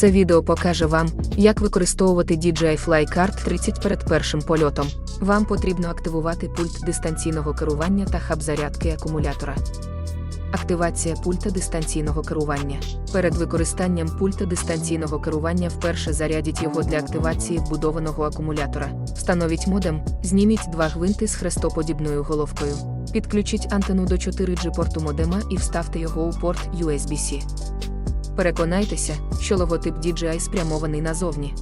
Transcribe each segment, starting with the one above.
Це відео покаже вам, як використовувати DJI FlyCard 30 перед першим польотом. Вам потрібно активувати пульт дистанційного керування та хаб зарядки акумулятора. Активація пульта дистанційного керування. Перед використанням пульта дистанційного керування вперше зарядіть його для активації вбудованого акумулятора. Встановіть модем, зніміть два гвинти з хрестоподібною головкою. Підключіть антенну до 4G порту модема і вставте його у порт USB-C. Переконайтеся, що логотип DJI спрямований назовні.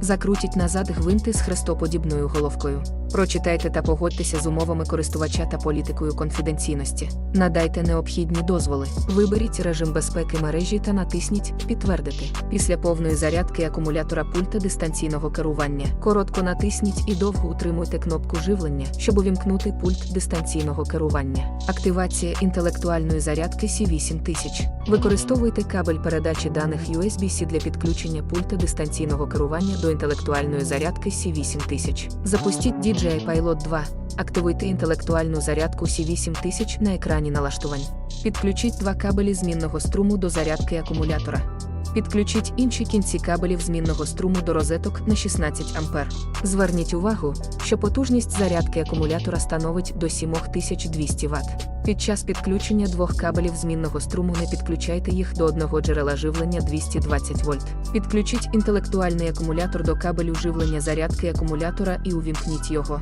Закрутіть назад гвинти з хрестоподібною головкою. Прочитайте та погодьтеся з умовами користувача та політикою конфіденційності. Надайте необхідні дозволи. Виберіть режим безпеки мережі та натисніть Підтвердити. Після повної зарядки акумулятора пульта дистанційного керування. Коротко натисніть і довго утримуйте кнопку живлення, щоб увімкнути пульт дистанційного керування. Активація інтелектуальної зарядки C8000. Використовуйте кабель передачі даних USB-C для підключення пульта дистанційного керування до інтелектуальної зарядки C8000. Запустіть DJI Pilot 2. Активуйте інтелектуальну зарядку C8000 на екрані налаштувань. Підключіть два кабелі змінного струму до зарядки акумулятора. Підключіть інші кінці кабелів змінного струму до розеток на 16 А. Зверніть увагу, що потужність зарядки акумулятора становить до 7200 Вт. Під час підключення двох кабелів змінного струму не підключайте їх до одного джерела живлення 220 вольт. Підключіть інтелектуальний акумулятор до кабелю живлення зарядки акумулятора і увімкніть його.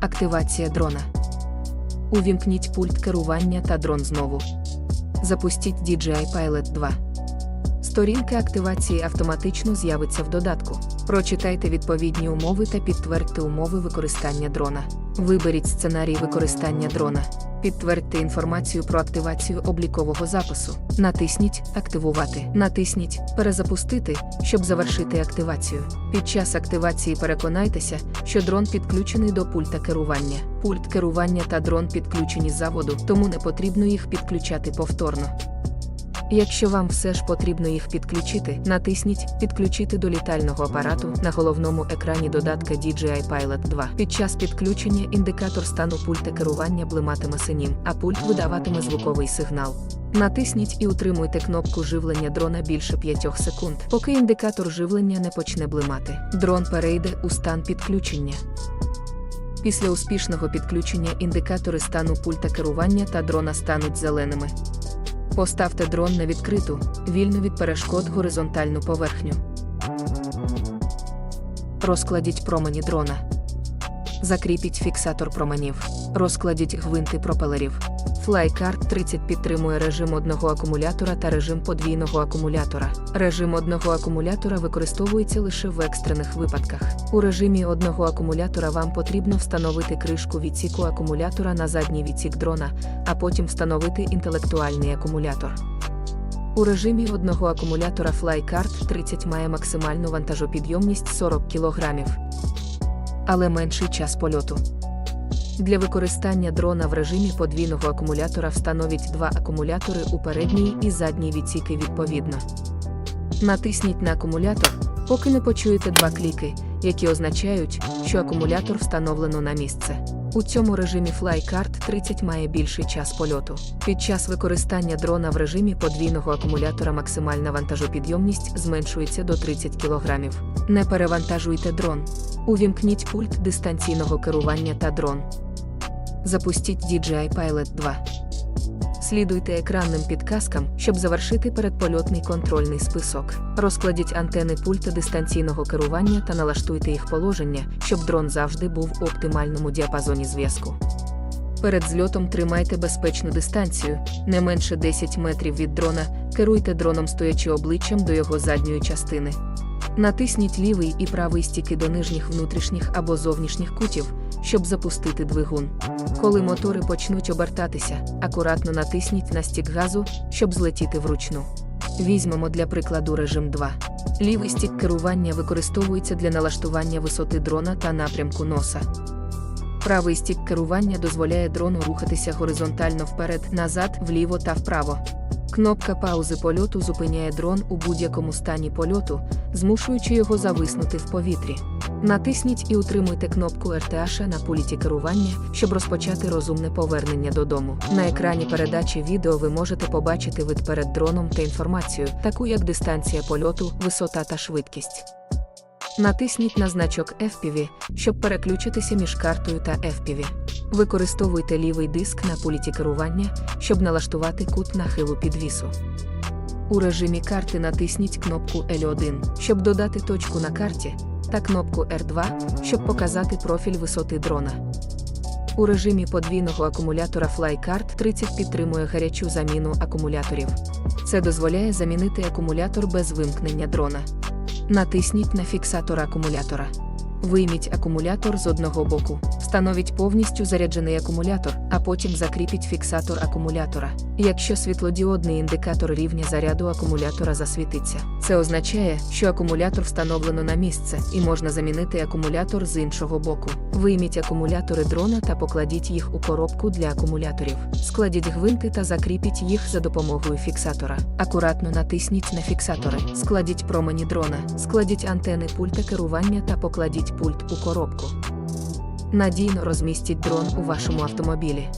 Активація дрона. Увімкніть пульт керування та дрон знову. Запустіть DJI Pilot 2. Сторінка активації автоматично з'явиться в додатку. Прочитайте відповідні умови та підтвердьте умови використання дрона. Виберіть сценарій використання дрона. Підтвердьте інформацію про активацію облікового запису. Натисніть Активувати. Натисніть Перезапустити, щоб завершити активацію. Під час активації переконайтеся, що дрон підключений до пульта керування. Пульт керування та дрон підключені з заводу, тому не потрібно їх підключати повторно. Якщо вам все ж потрібно їх підключити, натисніть Підключити до літального апарату на головному екрані додатка DJI Pilot 2. Під час підключення індикатор стану пульта керування блиматиме синім, а пульт видаватиме звуковий сигнал. Натисніть і утримуйте кнопку живлення дрона більше 5 секунд, поки індикатор живлення не почне блимати. Дрон перейде у стан підключення. Після успішного підключення індикатори стану пульта керування та дрона стануть зеленими. Поставте дрон на відкриту, вільну від перешкод горизонтальну поверхню. Розкладіть промені дрона. Закріпіть фіксатор променів. Розкладіть гвинти пропелерів. FlyCard 30 підтримує режим одного акумулятора та режим подвійного акумулятора. Режим одного акумулятора використовується лише в екстрених випадках. У режимі одного акумулятора вам потрібно встановити кришку відсіку акумулятора на задній відсік дрона, а потім встановити інтелектуальний акумулятор. У режимі одного акумулятора FlyCard 30 має максимальну вантажопідйомність 40 кг, але менший час польоту. Для використання дрона в режимі подвійного акумулятора встановіть два акумулятори у передній і задній відсіки відповідно. Натисніть на акумулятор, поки не почуєте два кліки, які означають, що акумулятор встановлено на місце. У цьому режимі FlyCard 30 має більший час польоту. Під час використання дрона в режимі подвійного акумулятора максимальна вантажопідйомність зменшується до 30 кг. Не перевантажуйте дрон. Увімкніть пульт дистанційного керування та дрон. Запустіть DJI Pilot 2. Слідуйте екранним підказкам, щоб завершити передпольотний контрольний список. Розкладіть антени пульта дистанційного керування та налаштуйте їх положення, щоб дрон завжди був у оптимальному діапазоні зв'язку. Перед зльотом тримайте безпечну дистанцію, не менше 10 метрів від дрона, керуйте дроном стоячи обличчям до його задньої частини. Натисніть лівий і правий стіки до нижніх внутрішніх або зовнішніх кутів, щоб запустити двигун. Коли мотори почнуть обертатися, акуратно натисніть на стік газу, щоб злетіти вручну. Візьмемо для прикладу режим 2. Лівий стік керування використовується для налаштування висоти дрона та напрямку носа. Правий стік керування дозволяє дрону рухатися горизонтально вперед, назад, вліво та вправо. Кнопка паузи польоту зупиняє дрон у будь-якому стані польоту, змушуючи його зависнути в повітрі. Натисніть і утримуйте кнопку RTH на пульті керування, щоб розпочати розумне повернення додому. На екрані передачі відео ви можете побачити вид перед дроном та інформацію, таку як дистанція польоту, висота та швидкість. Натисніть на значок FPV, щоб переключитися між картою та FPV. Використовуйте лівий диск на пульті керування, щоб налаштувати кут нахилу підвісу. У режимі карти натисніть кнопку L1, щоб додати точку на карті, та кнопку R2, щоб показати профіль висоти дрона. У режимі подвійного акумулятора FlyCard 30 підтримує гарячу заміну акумуляторів. Це дозволяє замінити акумулятор без вимкнення дрона. Натисніть на фіксатор акумулятора. Вийміть акумулятор з одного боку, встановіть повністю заряджений акумулятор, а потім закріпіть фіксатор акумулятора. Якщо світлодіодний індикатор рівня заряду акумулятора засвітиться, це означає, що акумулятор встановлено на місце і можна замінити акумулятор з іншого боку. Вийміть акумулятори дрона та покладіть їх у коробку для акумуляторів. Складіть гвинти та закріпіть їх за допомогою фіксатора. Акуратно натисніть на фіксатори, складіть промені дрона, складіть антени пульта керування та покладіть пульт у коробку. Надійно розмістіть дрон у вашому автомобілі.